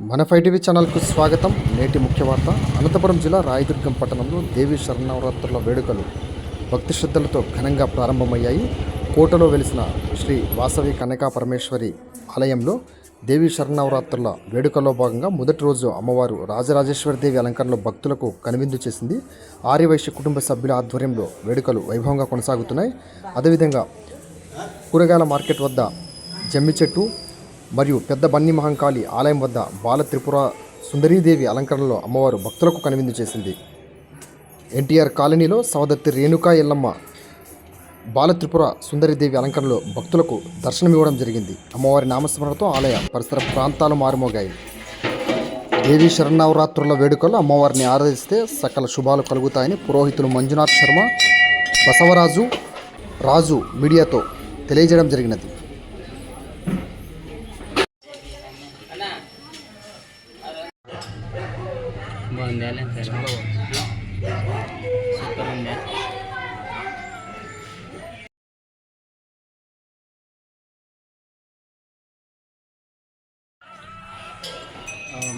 మన five TV ఛానల్కు స్వాగతం. నేటి ముఖ్య వార్త. అనంతపురం జిల్లా రాయదుర్గం పట్టణంలో దేవి శరణవరాత్రుల వేడుకలు భక్తి శ్రద్ధలతో ఘనంగా ప్రారంభమయ్యాయి. కోటలో వెలిసిన శ్రీ వాసవి కనకా పరమేశ్వరి ఆలయంలో దేవి శరణవరాత్రుల వేడుకల్లో భాగంగా మొదటి రోజు అమ్మవారు రాజరాజేశ్వరి దేవి అలంకరణలో భక్తులకు కనువిందు చేసింది. ఆర్యవైశ్య కుటుంబ సభ్యుల ఆధ్వర్యంలో వేడుకలు వైభవంగా కొనసాగుతున్నాయి. అదేవిధంగా కూరగాయల మార్కెట్ వద్ద జమ్మి చెట్టు మరియు పెద్ద బన్ని మహంకాళి ఆలయం వద్ద బాల త్రిపుర సుందరీదేవి అలంకరణలో అమ్మవారు భక్తులకు కనువిందు చేసింది. ఎన్టీఆర్ కాలనీలో సవదత్తి రేణుకా ఎల్లమ్మ బాలత్రిపుర సుందరీదేవి అలంకరణలో భక్తులకు దర్శనమివ్వడం జరిగింది. అమ్మవారి నామస్మరణతో ఆలయ పరిసర ప్రాంతాలు మారుమోగాయి. దేవి శరణవరాత్రుల వేడుకల్లో అమ్మవారిని ఆరాధిస్తే సకల శుభాలు కలుగుతాయని పురోహితులు మంజునాథ్ శర్మ బసవరాజు రాజు మీడియాతో తెలియజేయడం జరిగినది. బాగుంది అలా సరే సూపర్ ఉంది ఓం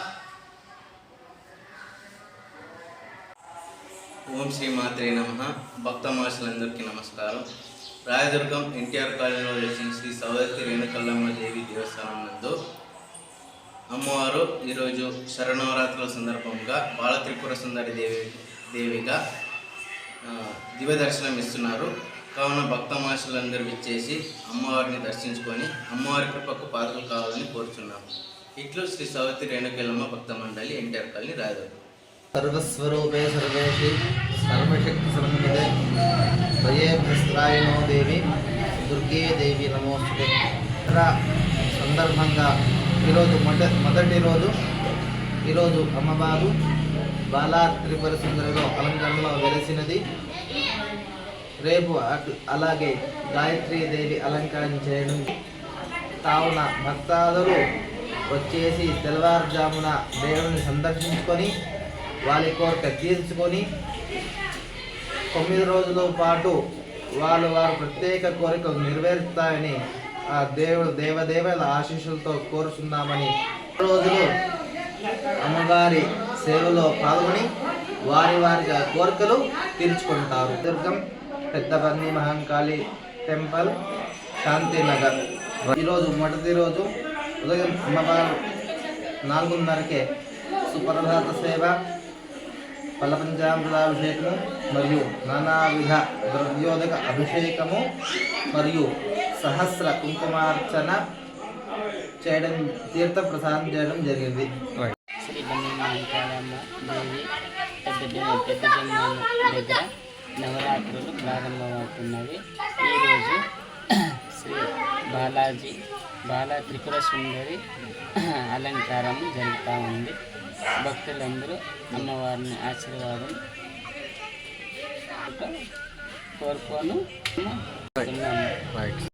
ఓం శ్రీ మాత్రే నమ. భక్త మహర్షులందరికీ నమస్కారం. రాయదుర్గం ఎన్టీఆర్ కాలనీలో వచ్చిన శ్రీ సౌదత్తి రేణుకల్లమ్మ దేవి దేవస్థానం నందు అమ్మవారు ఈరోజు శరణవరాత్రుల సందర్భంగా బాలత్రిపుర సుందరి దేవి దేవిగా ఆ, దివ్య దర్శనం ఇస్తున్నారు. కావున భక్త మహర్షులందరూ విచ్చేసి అమ్మవారిని దర్శించుకొని అమ్మవారి కృపకు పాత్రలు కావాలని కోరుచున్నాము. ఇట్లు శ్రీ సౌదత్తి రేణుకల్లమ్మ భక్త మండలి ఎన్టీఆర్ కాలనీ రాయదుర్గం. సర్వస్వరూపే సర్వేషి సర్వశక్తి సమన్వితే ద్వయే ప్రస్థాయినో దేవి. దుర్గే దేవి నమోస్తుతే. ఇతర సందర్భంగా ఈరోజు మొదటి మొదటి రోజు ఈరోజు అమ్మవారు బాలా త్రిపుర సుందరిలో అలంకరణలో వెలిసినది. రేపు అలాగే దేవి అలంకారం చేయడం. కావున భక్తాదులు వచ్చేసి తెల్లవారుజామున దేవుని సందర్శించుకొని వాళ్ళ కోరిక తీర్చుకొని తొమ్మిది రోజుల పాటు వాళ్ళు వారి ప్రత్యేక కోరికలు నెరవేరుతాయని ఆ దేవుడు దేవదేవల ఆశీస్సులతో కోరుచున్నామని రోజులు అమ్మవారి సేవలో పాల్గొని వారి వారి కోరికలు తీర్చుకుంటారు. దుర్గం పెద్దపల్లి మహంకాళి టెంపుల్ శాంతినగర్. ఈరోజు మొదటి రోజు ఉదయం అమ్మవారు నాలుగున్నరకే సుప్రభాత సేవ ఫలపంచామృతాభిషేకము మరియు నానావిధ ద్రవ్యోదక అభిషేకము మరియు సహస్ర కుంకుమార్చన చేయడం తీర్థ ప్రసాదం చేయడం జరిగింది. శ్రీ దేవి పెద్ద పెద్ద దగ్గర నవరాత్రులు ప్రారంభమవుతున్నవి ఈరోజు శ్రీ బాలాజీ బాలా త్రిపుర సుందరి అలంకారం జరుగుతూ ఉంది. భక్తులందరూ అమ్మవారిని ఆశీర్వాదం కోరుకోను